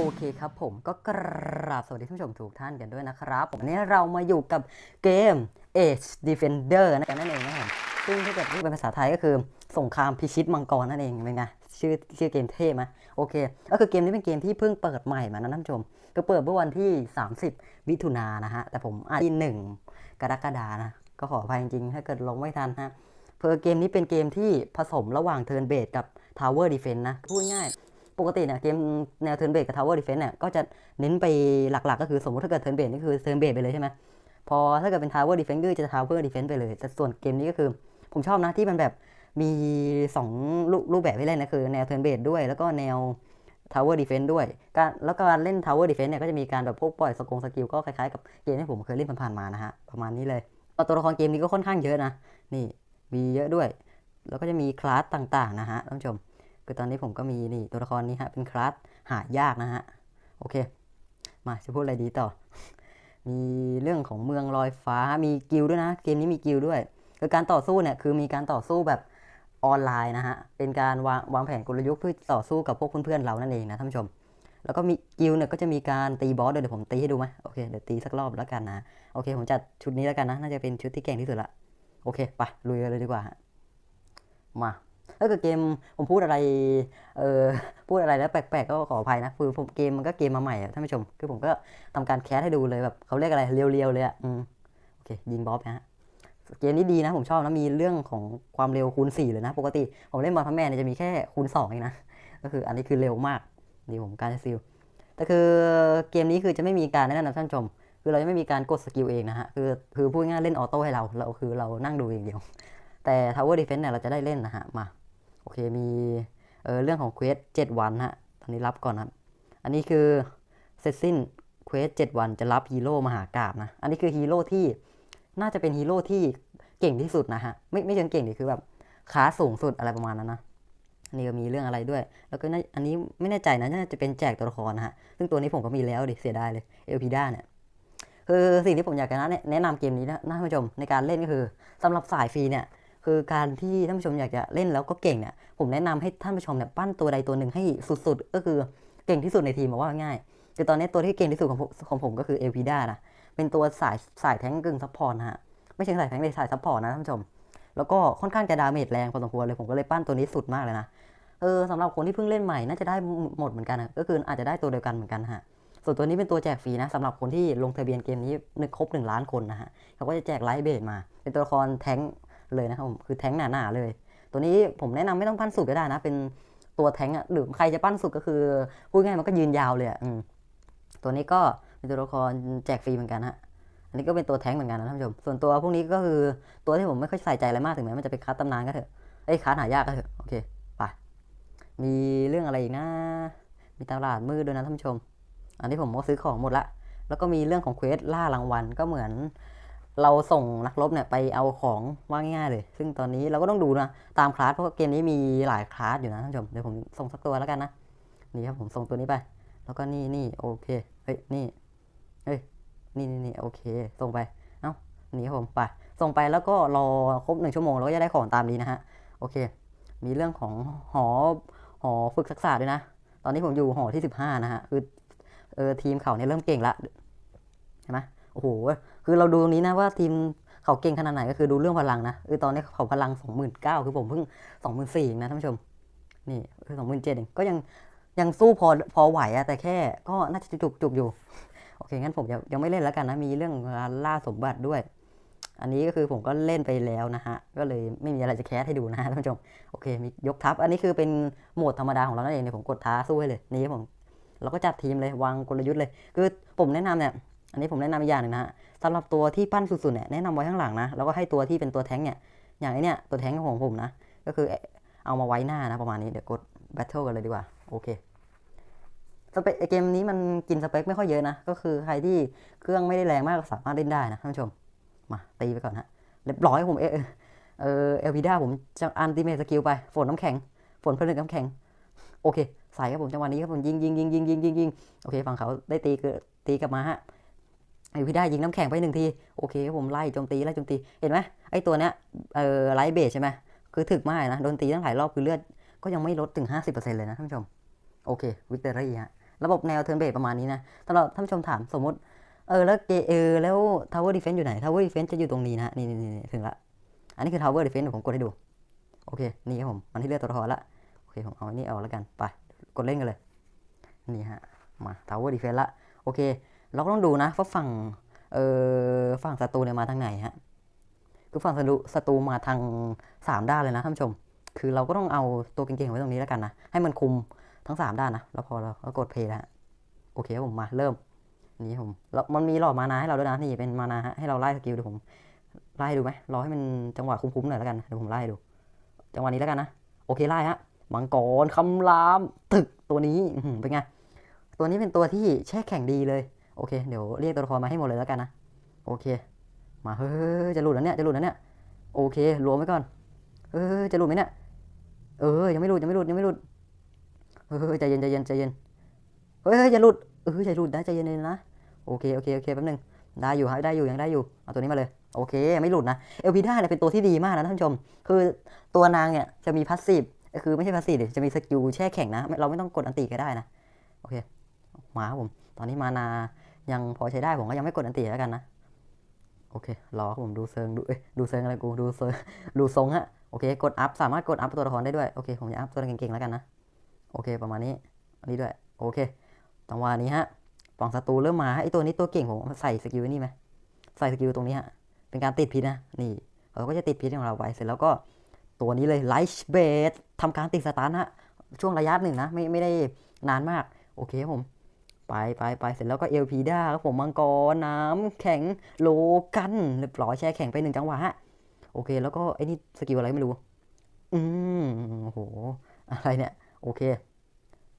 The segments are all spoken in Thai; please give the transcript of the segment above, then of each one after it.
อเคครับผมก็กราบสวัสดีท่านผู้ชมทุกท่านกันด้วยนะครับผมวันนี้เรามาอยู่กับเกม Age Defender นะกันนั่นเองนะครับซึ่งถ้าเกิดเป็นภาษาไทยก็คือสงครามพิชิตมังกรนั่นเองเป็นไงชื่อชื่อเกมเท่ไหมโอเค ก็คือเกมนี้เป็นเกมที่เพิ่งเปิดใหม่มานะท่านผู้ชม ก็เปิดเมื่อวันที่ 30 มิถุนายนนะฮะ แต่ผมอ่านที่ 1 กรกฎานะ ก็ขออภัยจริงๆ ถ้าเกิดลงไม่ทันฮะเพอเกมนี้เป็นเกมที่ผสมระหว่างเทิร์นเบสกับทาวเวอร์ดีเฟนต์นะพูดง่าย ปกติเนี่ยเกมแนวเทิร์นเบสกับทาวเวอร์ดีเฟนต์เนี่ยก็จะเน้นไปหลักๆ ก็คือสมมติถ้าเกิดเทิร์นเบสนี่คือเทิร์นเบสไปเลยใช่ไหมพอถ้าเกิดเป็นทาวเวอร์ดีเฟนต์ก็จะทาวเวอร์ดีเฟนต์ไปเลย แต่ส่วนเกมนี้ก็คือ ผมชอบนะที่มันแบบมี 2 รูรูปแบบให้เล่นนะคือแนวเทิร์นเบสด้วยแล้วก็แนว Tower Defense ด้วยการแล้วการเล่น Tower Defense เนี่ยก็จะมีการแบบพวกปล่อยสกงสกิลก็คล้ายๆกับเกมที่ผมเคยเล่นผ่านๆมานะฮะประมาณนี้เลยเตัวละครเกมนี้ก็ค่อนข้างเยอะนะนี่มีเยอะด้วย แล้วก็จะมีคลาสต่างๆนะฮะท่านผู้ชม คือตอนนี้ผมก็มีนี่ตัวละครนี้ฮะเป็นคลาสหายากนะฮะโอเค มาจะพูดอะไรดีต่อ มีเรื่องของเมืองลอยฟ้ามีกิลด้วยนะ เกมนี้มีกิลด้วยคือการต่อสู้เนี่ยคือมีการต่อสู้แบบออนไลน์นะฮะเป็นการวางวางแผนกลยุทธ์เพื่อต่อสู้กับพวกเพื่อนๆเรานั่นเองนะท่านผู้ชม แล้วก็มีกิลด์เนี่ยก็จะมีการตีบอสด้วยเดี๋ยวผมตีให้ดูไหมโอเคเดี๋ยวตีสักรอบแล้วกันนะโอเค ผมจัดชุดนี้แล้วกันนะน่าจะเป็นชุดที่เก่งที่สุดละโอเคไปลุยกันเลยดีกว่ามา ถ้าเกิดเกมผมพูดอะไรเออพูดอะไรแล้วแปลกๆก็ขออภัยนะคือผมเกมมันก็เกมมาใหม่อะท่านผู้ชม คือผมก็ทำการแคสให้ดูเลยแบบเขาเรียกอะไรเรียวๆเลยอะอืมโอเคยิงบอสนะฮะเกมนี้ดีนะผมชอบนะมีเรื่องของความเร็วคูณ 4 เลยนะ ปกติผมเล่นบอลพัมแมนเนี่ยจะมีแค่คูณ2เองนะก็คืออันนี้คือเร็วมากนี่ผมการซิลแต่คือเกมนี้คือจะไม่มีการแนะนำท่านผู้ชม คือเราจะไม่มีการกดสกิลเองนะฮะคือคือพูดง่ายเล่นออโต้ให้เราเราคือเรานั่งดูอย่างเดียว แต่ Tower Defense เนี่ยเราจะได้เล่นนะฮะมา โอเคมีเออเรื่องของเควส7วันฮะตอนนี้รับก่อนนะอันนี้คือเสร็จสิ้นเควส7วันจะรับฮีโร่มหากราบนะ อันนี้คือฮีโร่ที่น่าจะเป็นฮีโร่ที่เก่งที่สุดนะฮะ ไม่ไม่เชิงเก่งดิคือแบบคลาสูงสุดอะไรประมาณนั้นนะอันนี้ก็มีเรื่องอะไรด้วย แล้วก็น่าอันนี้ไม่แน่ใจนะน่าจะเป็นแจกตัวละครนะฮะ ซึ่งตัวนี้ผมก็มีแล้วดิเสียดายเลยเอลพีด้าเนี่ยคือสิ่งที่ผมอยากจะแนะแนะนำเกมนี้นะท่านผู้ชมในการเล่นก็คือสำหรับสายฟรีเนี่ย คือการที่ท่านผู้ชมอยากจะเล่นแล้วก็เก่งเนี่ยผมแนะนำให้ท่านผู้ชมเนี่ยปั้นตัวใดตัวหนึ่งให้สุดๆ ก็คือเก่งที่สุดในทีมบอกว่าง่ายคือตอนนี้ตัวที่เก่งที่สุดของผมของผมก็คือเอลพีด้านะเป็นตัวสายสายแท้งกึ่งซัพพอร์ตนะฮะไม่ใช่สายแท้งเลยสายซัพพอร์ตนะท่านผู้ชม แล้วก็ค่อนข้างจะดาเมจแรงพอสมควรเลยผมก็เลยปั้นตัวนี้สุดมากเลยนะเออสำหรับคนที่เพิ่งเล่นใหม่น่าจะได้หมดเหมือนกันนะก็คืออาจจะได้ตัวเดียวกันเหมือนกันฮะส่วนตัวนี้เป็นตัวแจกฟรีนะสำหรับคนที่ลงทะเบียนเกมนี้นึกครบ 1 ล้านคนนะฮะเขาก็จะแจกไลท์เบสมา เป็นตัวละครแท้ง เลยนะครับผมคือแท้งหนาๆเลย ตัวนี้ผมแนะนำไม่ต้องปั้นสุดก็ได้นะ เป็นตัวแท้งอะหรือใครจะปั้นสุดก็คือพูดง่ายมันก็ยืนยาวเลยอะอืมตัวนี้ก็เป็นตัวละครแจกฟรีเหมือนกันฮะอันนี้ก็เป็นตัวแท้งเหมือนกันนะท่านผู้ชม ส่วนตัวพวกนี้ก็คือตัวที่ผมไม่ค่อยใส่ใจอะไรมากถึงแม้มันจะเป็นคัสตำนานก็เถอะเอ้ยคัสหายากก็เถอะโอเคไปมีเรื่องอะไรอีกนะ มีตลาดมืดด้วยนะท่านผู้ชม อันนี้ผมก็ซื้อของหมดละ แล้วก็มีเรื่องของเควสล่ารางวัลก็เหมือน เราส่งนักรบเนี่ยไปเอาของว่าง่ายๆเลย ซึ่งตอนนี้เราก็ต้องดูนะ ตามคลาสเพราะเกมนี้มีหลายคลาสอยู่นะท่านผู้ชม เดี๋ยวผมส่งสักตัวแล้วกันนะ นี่ครับผมส่งตัวนี้ไป แล้วก็นี่นี่โอเค เฮ้ยนี่ เฮ้ยนี่นี่นี่โอเค ส่งไป เอ้า นี่ครับผมไป ส่งไปแล้วก็รอครบหนึ่งชั่วโมงเราก็จะได้ของตามนี้นะฮะ โอเค มีเรื่องของหอหอฝึกทักษะด้วยนะ ตอนนี้ผมอยู่หอที่สิบห้านะฮะ คือเออทีมเขาเนี่ยเริ่มเก่งละ เห็นไหมโอ้โห คือเราดูตรงนี้นะว่าทีมเขาเก่งขนาดไหนก็คือดูเรื่องพลังนะคือตอนนี้เขาพลังสองหมื่นเก้าคือผมเพิ่งสองหมื่นสี่นะท่านผู้ชม นี่คือสองหมื่นเจ็ดเองก็ยังยังสู้พอพอไหวอะแต่แค่ก็น่าจะจุกจุกอยู่ โอเค งั้นผมยังยังไม่เล่นแล้วกันนะ มีเรื่องการล่าสมบัติด้วย อันนี้ก็คือผมก็เล่นไปแล้วนะฮะ ก็เลยไม่มีอะไรจะแคสให้ดูนะฮะท่านผู้ชม โอเค มียกทัพ อันนี้คือเป็นโหมดธรรมดาของเรานั่นเองเนี่ยผมกดท้าสู้ให้เลย นี่ผม เราก็จัดทีมเลยวางกลยุทธ์เลย คือผมแนะนำเนี่ย อันนี้ผมแนะนำอีกอย่างหนึ่งนะฮะสำหรับตัวที่ปั้นสุดๆเนี่ยแนะนำไว้ข้างหลังนะแล้วก็ให้ตัวที่เป็นตัวแท้งเนี่ยอย่างไอ้เนี่ยตัวแท้งของผมนะ ก็คือเอามาไว้หน้านะประมาณนี้เดี๋ยวกดแบทเทิลกันเลยดีกว่าโอเคสเปคเกมนี้มันกินสเปคไม่ค่อยเยอะนะ ก็คือใครที่เครื่องไม่ได้แรงมากก็สามารถเล่นได้นะท่านผู้ชม มาตีไปก่อนฮะเรียบร้อยผมเออเออเอลพีด้าผมจะอันติเมทสกิลไปฝนน้ำแข็ง ฝนเพลิงน้ำแข็ง โอเค ใส่ครับผมจังหวะนี้ครับผมยิงยิงยิงยิงยิงยิงยิงโอเคฝั่งเขาได้ตีเกิดตีกลับมาฮะ เอพีด้ายิงน้ำแข็งไปหนึ่งที โอเคผมไล่โจมตีไล่โจมตี เห็นไหมไอตัวเนี้ยเออไลท์เบสใช่ไหมคือถึกมากนะ โดนตีตั้งหลายรอบคือเลือด ก็ยังไม่ลดถึง 50%เลยนะท่านผู้ชม โอเควิกเตอรี่ฮะ ระบบแนวเทิร์นเบสประมาณนี้นะสำหรับท่านผู้ชมถามสมมติ เออแล้วเกเออแล้ว Tower Defense อยู่ไหน Tower Defense จะอยู่ตรงนี้นะนี่นี่นี่ถึงละ อันนี้คือ Tower Defense เดี๋ยวผมกดให้ดู โอเค นี่ครับผม มันที่เลือกตัวละครละ โอเคผมเอาอันนี้เอาแล้วกัน ไป กดเล่นกันเลย นี่ฮะ มา Tower Defense ละ โอเค เราก็ต้องดูนะว่าฝั่งเออฝั่งศัตรูเนี่ยมาทางไหนฮะคือฝั่งศัตรูศัตรูมาทางสามด้านเลยนะท่านผู้ชม คือเราก็ต้องเอาตัวเก่งๆไว้ตรงนี้แล้วกันนะให้มันคุมทั้งสามด้านนะแล้วพอเราก็กดเพลย์แล้วฮะโอเคผมมาเริ่มนี่ผมแล้วมันมีหลอดมานาให้เราด้วยนะนี่เป็นมานาฮะให้เราไล่สกิลเดี๋ยวผมไล่ดูไหมรอให้มันจังหวะคุ้มๆหน่อยแล้วกันเดี๋ยวผมไล่ดู จังหวะนี้แล้วกันนะโอเคไล่ฮะมังกรคำรามตึกตัวนี้เป็นไงตัวนี้เป็นตัวที่แช่แข็งดีเลย โอเค เดี๋ยวเรียกตัวละครมาให้หมดเลยแล้วกันนะ โอเค มาเฮ้ยจะหลุดแล้วเนี่ย จะหลุดแล้วเนี่ย โอเค รวมไว้ก่อน เออจะหลุดไหมเนี่ย เออ ยังไม่หลุด ยังไม่หลุด ยังไม่หลุด เออใจเย็นใจเย็นใจเย็น เฮ้ยอย่าหลุด เอออย่าหลุดนะใจเย็นๆนะ โอเค โอเค โอเค แป๊บนึง ได้อยู่ฮะได้อยู่ ยังได้อยู่ เอาตัวนี้มาเลย โอเค ไม่หลุดนะ เอลพีด้าเนี่ยเป็นตัวที่ดีมากนะท่านผู้ชม คือตัวนางเนี่ยจะมีพาสซีฟคือไม่ใช่พาสซีฟจะมีสกิลแช่แข็งนะ เราไม่ต้องกดอันติก็ได้นะ โอเค มาครับผม ตอนนี้มานา ยังพอใช้ได้ผมก็ยังไม่กดอันติแล้วกันนะ โอเครอครับผมดูเซิงดูเอดูเซิงอะไรกูดูเซิงดูทรงฮะโอเคกดอัพสามารถกดอัพตัวละครได้ด้วยโอเคผมจะอัพตัวเก่งๆแล้วกันนะโอเคประมาณนี้อันนี้ด้วยโอเคจังหวะนี้ฮะฝั่งศัตรูเริ่มมาไอตัวนี้ตัวเก่งผมใส่สกิลนี่ไหมใส่สกิลตรงนี้ฮะเป็นการติดพิษนะนี่เราก็จะติดพิษของเราไว้เสร็จแล้วก็ตัวนี้เลยไลท์เบสทำการติดสตาร์ทฮะช่วงระยะหนึ่งนะไม่ไม่ได้นานมาก โอเคผม ไปไปไปเสร็จแล้วก็เอลพีด้าครับผมมังกรน้ำแข็งโลกันเรียบร้อยแช่แข็งไปหนึ่งจังหวะฮะโอเค แล้วก็ไอ้นี่สกิลอะไรไม่รู้ อืมโอ้โหอะไรเนี่ย โอเค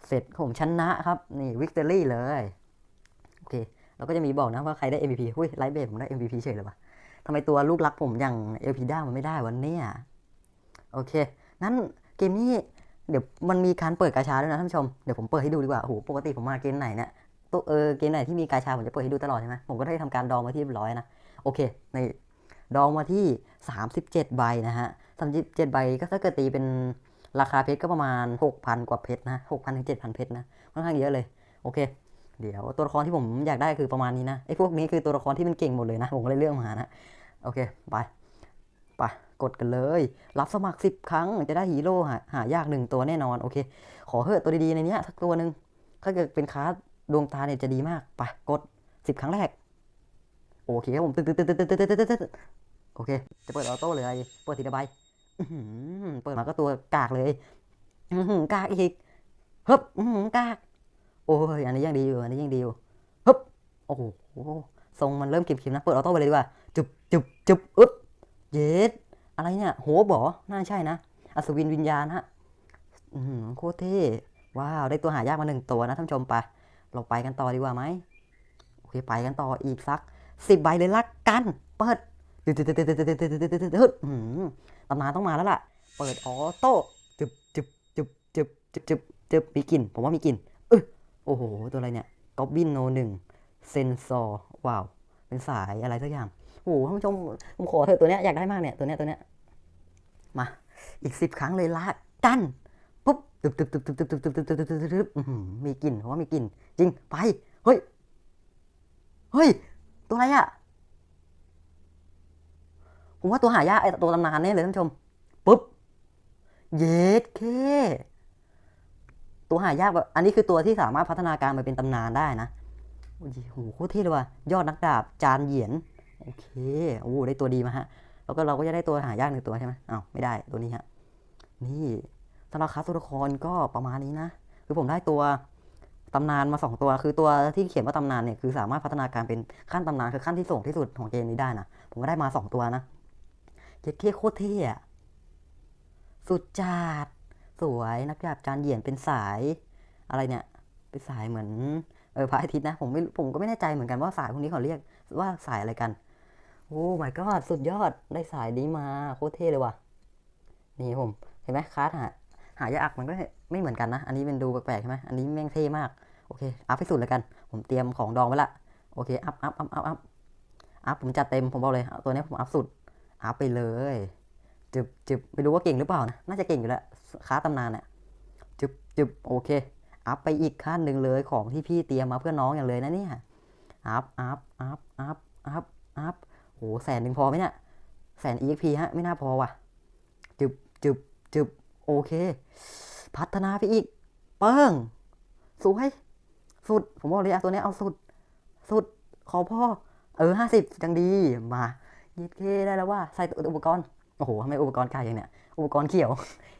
เสร็จผมชนะครับ นี่วิกตอรี่เลย โอเค แล้วก็จะมีบอกนะว่าใครได้ MVP หุ้ยไลท์เบสผมได้ MVP เฉยเลยวะทำไมตัวลูกรักผมอย่างเอลพีด้ามันไม่ได้วันนี้โอเคนั้นเกมนี้เดี๋ยวมันมีการเปิดกาชาด้วยนะท่านผู้ชม เดี๋ยวผมเปิดให้ดูดีกว่า โอ้โห ปกติผมมาเกมไหนเนี่ย ตัวเออเกมไหนที่มีกาชาผมจะเปิดให้ดูตลอดใช่ไหมผมก็ได้ทำการดองมาที่ร้อยนะโอเค ในดองมาที่ 37 ใบนะฮะ37ใบก็ถ้าเกิดตีเป็นราคาเพชรก็ประมาณ 6,000 กว่าเพชรนะ6,000ถึง7,000เพชรนะค่อนข้างเยอะเลยโอเค เดี๋ยวตัวละครที่ผมอยากได้คือประมาณนี้นะไอ้พวกนี้คือตัวละครที่มันเก่งหมดเลยนะผมก็เลยเลือกมานะโอเคไปไปกดกันเลย รับสมัคร 10 ครั้งจะได้ฮีโร่หายากหนึ่งตัวแน่นอนโอเค ขอเถอะตัวดีๆในเนี้ยสักตัวหนึ่งถ้าเกิดเป็นคาร์ ดวงตาเนี่ยจะดีมากไปกด10ครั้งแรก โอเคครับผมตึ๊ดตึ๊ดตึ๊ดตึ๊ดตึ๊ดตึ๊ดตึ๊ดโอเค จะเปิดออโต้เลยเปิดทีละใบเปิดมาก็ตัวกากเลยกากอีกฮ้บกาก โอ้ยอันนี้ยังดีอยู่อันนี้ยังดีอยู่ฮึบโอ้โหทรงมันเริ่มเก็บๆนะ เปิดออโต้ไปเลยดีกว่า จุบจุบจุบอึ๊บเยสอะไรเนี่ยโหบอน่าใช่นะ อัศวินวิญญาณฮะโคตรเท่ว้าว ได้ตัวหายากมาหนึ่งตัวนะท่านผู้ชมไป เราไปกันต่อดีกว่าไหมโอเคไปกันต่ออีกสักสิบใบเลยละกันเปิดตึ๊ดตึ๊ดตึ๊ดตึ๊ดตึ๊ดตึ๊ดตึ๊ดตึ๊ดตึ๊ดตึ๊ดอื้อหือตำนานต้องมาแล้วล่ะ เปิดออโต้จุบจุบจุบจุบจุบจุบจุบมีกลิ่นผมว่ามีกลิ่นเออโอ้โห ตัวอะไรเนี่ยก๊อบบินโนหนึ่งเซนซอร์ว้าวเป็นสายอะไรสักอย่างโอ้โหท่านผู้ชมผมขอเถอะตัวเนี้ยอยากได้มากเนี่ยตัวเนี้ยตัวเนี้ยมาอีกสิบครั้งเลยละกัน ตึบตึบตึบตึบตึบตึบตึบตึบตึบตึบตึบตึบมีกลิ่นเพราะว่ามีกลิ่น จริง ไป เฮ้ย เฮ้ย ตัวอะไรอะ ผมว่าตัวหายากไอตัวตำนานแน่เลยท่านผู้ชม ปุ๊บ เยสเค ตัวหายากแบบ อันนี้คือตัวที่สามารถพัฒนาการไปเป็นตำนานได้นะ โอ้โหโคตรเท่เลยว่ะ ยอดนักดาบ จานเหยียน โอเค โอ้ได้ตัวดีมาฮะ แล้วก็เราก็จะได้ตัวหายากหนึ่งตัวใช่ไหมอ้าว ไม่ได้ ตัวนี้ฮะ นี่ สำหรับคาตัวละครก็ประมาณนี้นะ คือผมได้ตัวตำนานมาสองตัว คือตัวที่เขียนว่าตำนานเนี่ยคือสามารถพัฒนาการเป็นขั้นตำนานคือขั้นที่สูงที่สุดของเกมนี้ได้นะ ผมก็ได้มาสองตัวนะเจ๊เท่โคตรเท่อะสุดจัดสวยนักดาบจานเหยียนเป็นสายอะไรเนี่ย เป็นสายเหมือนเออพระอาทิตย์นะ ผมไม่ผมก็ไม่แน่ใจเหมือนกันว่าสายพวกนี้เขาเรียกว่าสายอะไรกันโอ้ my god สุดยอดได้สายนี้มาโคตรเท่เลยว่ะ นี่ผม เห็นไหมคาร์ด หาหายากมันก็ไม่เหมือนกันนะ อันนี้เป็นดูแปลกๆใช่ไหมอันนี้แม่งเท่มาก โอเค อัพให้สุดเลยกัน ผมเตรียมของดองไว้ละ โอเค อัพอัพอัพอัพอัพอัพผมจัดเต็ม ผมบอกเลย ตัวนี้ผมอัพสุด อัพไปเลย จึบจึบไม่รู้ว่าเก่งหรือเปล่านะ น่าจะเก่งอยู่แล้ว ค้าตำนานเนี่ยจึบจึบโอเค อัพไปอีกขั้นหนึ่งเลยของที่พี่เตรียมมาเพื่อน้องอย่างเลยนะเนี่ย อัพอัพอัพอัพอัพอัพโหแสนหนึ่งพอไหมเนี่ย แสน EXP ฮะ ไม่น่าพอว่ะ จึบจึบจึบ โอเค พัฒนาไปอีก เปิ้งสวยสุด ผมบอกเลยอะตัวนี้เอาสุด สุด ขอพ่อ เออห้าสิบจังดี มายีดเคได้แล้วว่า ใส่อุปกรณ์ โอ้โหทำไมอุปกรณ์กายอย่างเนี้ย อุปกรณ์เขียว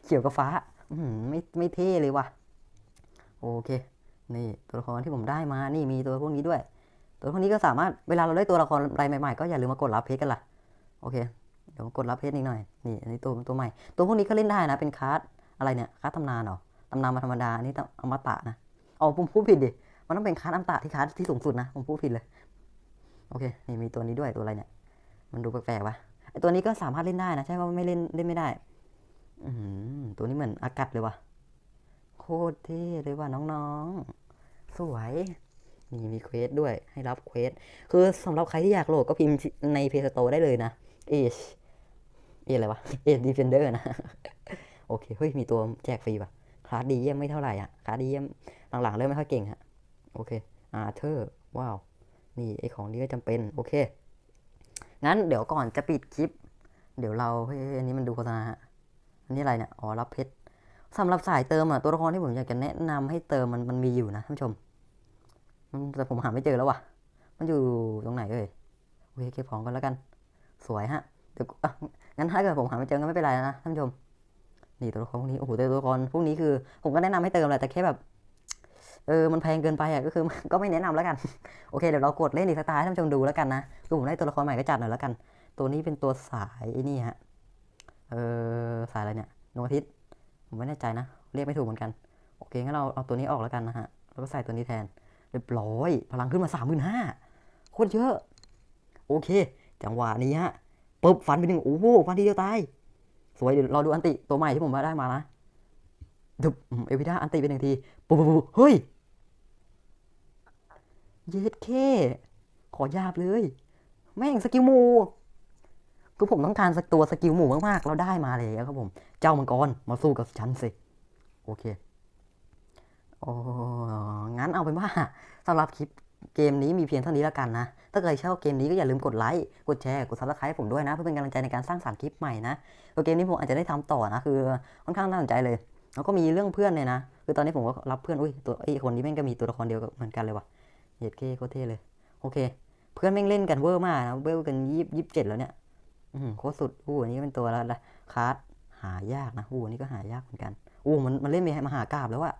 เขียวกับฟ้า อืไม่ไม่เท่เลยว่ะ โอเค นี่ตัวละครที่ผมได้มา นี่มีตัวพวกนี้ด้วย ตัวพวกนี้ก็สามารถ เวลาเราได้ตัวละครรายใหม่ๆ ก็อย่าลืมมากดรับเพชรกันล่ะ โอเค เดี๋ยวกดรับเพชรนิดหน่อย นี่อันนี้ตัวตัวใหม่ ตัวพวกนี้ก็เล่นได้นะ เป็นคาร์ดอะไรเนี่ย คาร์ดตำนานเหรอ ตำนานมาธรรมดา อันนี้ต้อมตะนะอ๋อผมพูดผิดดิ มันต้องเป็นคาร์ดอมตะที่คาร์ดที่สูงสุดนะ ผมพูดผิดเลย โอเค นี่มีตัวนี้ด้วย ตัวอะไรเนี่ย มันดูแปลกๆวะไอตัวนี้ก็สามารถเล่นได้นะ ใช่ว่าไม่เล่นเล่นไม่ได้ อืตัวนี้เหมือนอากาศเลยว่ะโคตรเท่เลยว่ะน้องๆ สวยมีมีเควสด้วยให้รับเควส คือสำหรับใครที่อยากโหลดก็พิมพ์ใน Play Store ได้เลยนะ Age Age อะไรวะ Age Defender นะ โอเค เฮ้ย มีตัวแจกฟรีป่ะคลาสดีเยี่ยมไม่เท่าไหร่อะคลาสดีเยี่ยมหลังๆเริ่มไม่ค่อยเก่งฮะ โอเค อาเธอร์ ว้าว นี่ไอของนี้ก็จำเป็น โอเค งั้นเดี๋ยวก่อนจะปิดคลิป เดี๋ยวเรา เฮ้ยอันนี้มันดูโฆษณาฮะ อันนี้อะไรเนี่ย อ๋อ รับเพชรสำหรับสายเติมอะ ตัวละครที่ผมอยากจะแนะนำให้เติมมันมันมีอยู่นะท่านผู้ชม แต่ผมหาไม่เจอแล้วว่ะ มันอยู่ตรงไหนเอ่ย โอเคเก็บของกันแล้วกัน สวยฮะ เดี๋ยว งั้นถ้าเกิดผมหาไม่เจอก็ไม่เป็นไรนะท่านผู้ชมนี่ตัวละครพวกนี้โอ้โหต่ตัวละครพวกนี้คือ ผมก็แนะนำให้เติมแหละแต่แค่แบบเออมันแพงเกินไปอะก็คือก็ไม่แนะนำแล้วกันโอเคเดี๋ยวเรากดเล่นอีกสไตล์ให้ท่านผู้ชมดูแล้วกันนะคือผมได้ตัวละครใหม่ก็จัดหน่อยแล้วกัน ตัวนี้เป็นตัวสายไอ้นี่ฮะเออสายอะไรเนี่ยดวงอาทิตย์ผมไม่แน่ใจนะ เรียกไม่ถูกเหมือนกัน โอเคงั้นเราเอาตัวนี้ออกแล้วกันนะฮะแล้วก็ใส่ตัวนี้แทนเรียบร้อย พลังขึ้นมาสามหมื่นห้าโคตรเยอะ โอเค จังหวะนี้ฮะ ปึ๊บฟันไปหนึ่งโอ้โหฟันทีเดียวตาย สวยเดี๋ยวเราดูอันติตัวใหม่ที่ผมได้มานะดุบเอวิด้าอันติไปหนึ่งทีปุ๊บปุ๊บเฮ้ยเย็ดเคขอยาบเลย แม่งสกิลหมูคือผมต้องการสักตัวสกิลหมูมากๆ เราได้มาเลยครับผม เจ้ามังกรมาสู้กับฉันสิ โอเคโอ้งั้นเอาเป็นว่าสำหรับคลิป เกมนี้มีเพียงเท่านี้แล้วกันนะ ถ้าใครชอบเกมนี้ก็อย่าลืมกดไลค์ กดแชร์ กดซับสไครต์ผมด้วยนะ เพื่อเป็นกำลังใจในการสร้างสรรค์คลิปใหม่นะเกมนี้ผมอาจจะได้ทำต่อนะ คือค่อนข้างน่าสนใจเลย แล้วก็มีเรื่องเพื่อนเลยนะ คือตอนนี้ผมก็รับเพื่อน อุ้ย ตัวไอ้คนนี้แม่งก็มีตัวละครเดียวกับเหมือนกันเลยว่ะเย็ดเก้โคตรเท่เลย โอเค เพื่อนแม่งเล่นกันเวอร์มากนะ เวลกันยี่สิบเจ็ดแล้วเนี่ยอืมโคตรสุด อู้อันนี้เป็นตัวละละคาร์ดหายากนะ อู้อันนี้ก็หายากเหมือนกัน อู้มันมันเล่นมีมหากราบแล้วอะ